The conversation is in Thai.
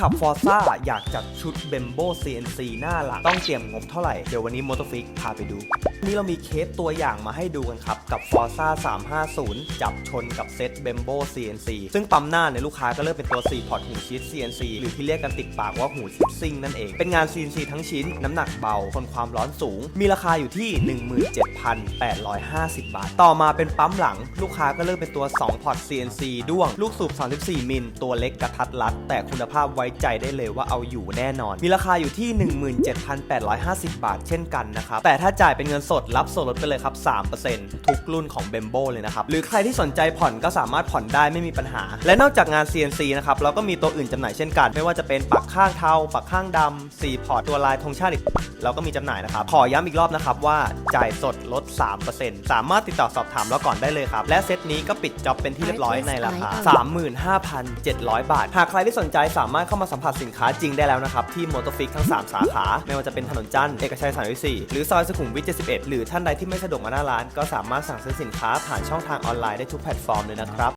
ขับฟอร์ซ่าอยากจัดชุดเบมโบ CNC หน้าหลังต้องเตรียมงบเท่าไหร่ เดี๋ยววันนี้ m o t o f i x พาไปดูวันนี้เรามีเคสตัวอย่างมาให้ดูกันครับ กับ Forza 350 จับชนกับเซต Bembo CNC ซึ่งปั๊มหน้าเนี่ยลูกค้าก็เลือกเป็นตัว 4 พอร์ตหูชิด CNC หรือที่เรียกกันติดปากว่าหูชิดซิ่งนั่นเอง เป็นงาน CNC ทั้งชิ้น น้ำหนักเบา ทนความร้อนสูง มีราคาอยู่ที่ 17,850 บาท ต่อมาเป็นปั๊มหลัง ลูกค้าก็เลือกเป็นตัว 2 พอร์ต CNC ด้วง ลูกสูบ 34 มิล ตัวเล็กกระทัดรัด แต่คุณภาพไวใจได้เลยว่าเอาอยู่แน่นอน มีราคาอยู่ที่ 17,850 บาท เช่นกันนะครับ แต่ถ้าจ่ายเป็นเงินสดรับส่วนลดไปเลยครับ 3%ทุกรุ่นของ Bembo เลยนะครับ หรือใครที่สนใจผ่อนก็สามารถผ่อนได้ไม่มีปัญหา และนอกจากงาน CNC นะครับเราก็มีตัวอื่นจำหน่ายเช่นกัน ไม่ว่าจะเป็นปักข้างเทาปักข้างดำสีพอร์ตตัวลายธงชาติเราก็มีจำหน่ายนะครับขอย้ำอีกรอบนะครับว่าจ่ายสดลด 3%สามารถติดต่อสอบถามเราก่อนได้เลยครับ และเซตนี้ก็ปิดจ็อบเป็นที่เรียบร้อยในราคา35,700 บาท หากใครที่สนใจสามารถเข้ามาสัมผัสสินค้าจริงได้แล้วนะครับที่โมโตฟิกทั้ง 3 สาขา ไม่ว่าจะเป็นถนนจันทร์เอกชัย34หรือซอยสุขุมวิท71 หรือท่านใดที่ไม่สะดวกมาหน้าร้าน ก็สามารถสั่งซื้อสินค้าผ่านช่องทางออนไลน์ได้ทุกแพลตฟอร์มเลยนะครับ